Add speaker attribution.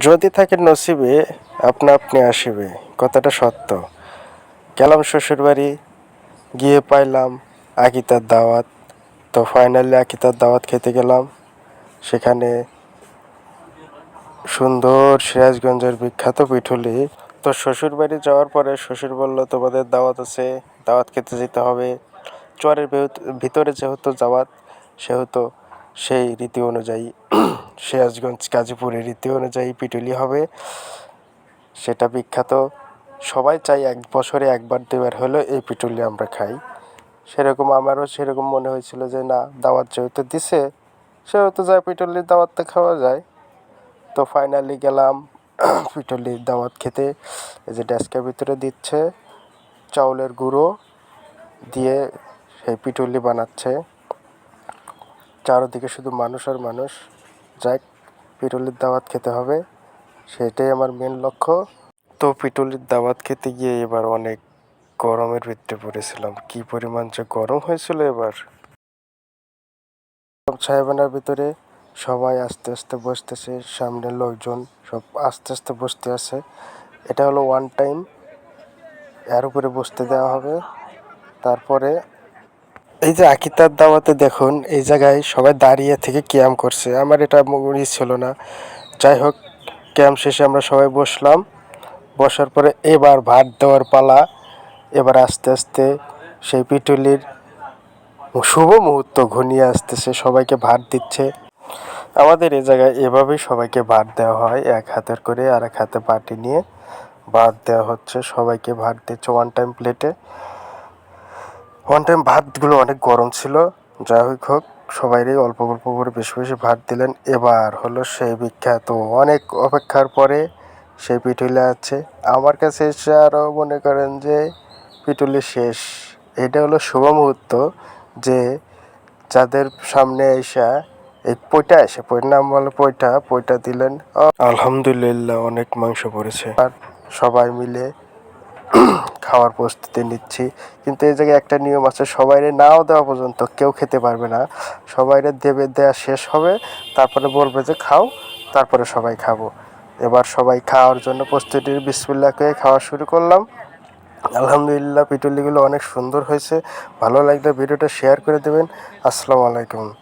Speaker 1: যদি থাকে নসিবে, আপনা আপনি আসিবে। কথাটা সত্য। গেলাম শ্বশুরবাড়ি, গিয়ে পাইলাম আকিতার দাওয়াত। তো ফাইনালি আকিতার দাওয়াত খেতে গেলাম। সেখানে সুন্দর সিরাজগঞ্জের বিখ্যাত পিঠুলি। তো শ্বশুর বাড়ি যাওয়ার পরে শ্বশুর বলল, তোমাদের দাওয়াত আছে, দাওয়াত খেতে যেতে হবে। চরের ভেত- ভিতরে যেহেতু দাওয়াত, সেহেতু সেই রীতি অনুযায়ী সিরাজগঞ্জ, গাজীপুরের রীতি অনুযায়ী পিটুলি হবে। সেটা বিখ্যাত। সবাই চাই এক বছরে একবার দুবার হলেও এই পিটুলি আমরা খাই। সেরকম আমারও সেরকম মনে হয়েছিল যে, না, দাওয়াত যেহেতু দিছে, সেহেতু যায় পিটুলির দাওয়াতটা খাওয়া যায়। তো ফাইনালি গেলাম পিটুলির দাওয়াত খেতে। এই যে ডেস্কের ভিতরে দিচ্ছে চাউলের গুঁড়ো দিয়ে সেই পিটুলি বানাচ্ছে। চারদিকে শুধু মানুষ আর মানুষ। যাই পিটুলির দাওয়াত খেতে হবে। সেটাই আমার মেন লক্ষ্য। তো পিটুলির দাওয়াত খেতে গিয়ে এবার অনেক গরমের ভিতরে পড়েছিলাম। কি পরিমাণ যে গরম হয়েছিল এবার। ছায়াবানার ভিতরে সবাই আস্তে আস্তে বসতেছে, সামনে লোকজন সব আস্তে আস্তে বসতে আছে। এটা হলো ওয়ান টাইম এর উপরে বসতে দেওয়া হবে। তারপরে এই যে আকিতার দাওয়াতে দেখুন, এই জায়গায় সবাই দাঁড়িয়ে থেকে ক্যাম্প করছে। আমার এটা মনে ছিল না। যাই হোক, ক্যাম্প শেষে আমরা সবাই বসলাম। বসার পরে এবার ভাত দেওয়ার পালা। এবার আস্তে আস্তে সেই পিটুলির শুভ মুহূর্ত ঘনিয়ে আসতেছে। সবাইকে ভাত দিচ্ছে। আমাদের এই জায়গায় এভাবেই সবাইকে ভাত দেওয়া হয়। এক হাতের করে আর এক হাতে বাটি নিয়ে ভাত দেওয়া হচ্ছে। সবাইকে ভাত দিচ্ছে ওয়ান টাইম প্লেটে ওয়ান টাইম ভাতগুলো অনেক গরম ছিল। যা হোক হোক, সবাইরই অল্প অল্প করে বেশি বেশি ভাত দিলেন। এবার হলো সেই বিখ্যাত, অনেক অপেক্ষার পরে সেই পিটুলি আছে। আমার কাছে এসে আরও মনে করেন যে পিটুলি শেষ। এটা হলো শুভ মুহূর্ত যে যাদের সামনে এসে এই পইটা এসে পইটার নাম বলে পইটা পইটা দিলেন। আলহামদুলিল্লাহ, অনেক মাংস পড়েছে। আর সবাই মিলে খাওয়ার প্রস্তুতি নিচ্ছি। কিন্তু এই জায়গায় একটা নিয়ম আছে, সবাইরে নাও দেওয়া পর্যন্ত কেউ খেতে পারবে না। সবাইরে দেবে দেওয়া শেষ হবে, তারপরে বলবে যে খাও, তারপরে সবাই খাব। এবার সবাই খাওয়ার জন্য প্রস্তুতির বিসমিল্লাকে খাওয়া শুরু করলাম। আলহামদুলিল্লাহ, পিটুলিগুলো অনেক সুন্দর হয়েছে। ভালো লাগলে ভিডিওটা শেয়ার করে দেবেন। আসসালামু আলাইকুম।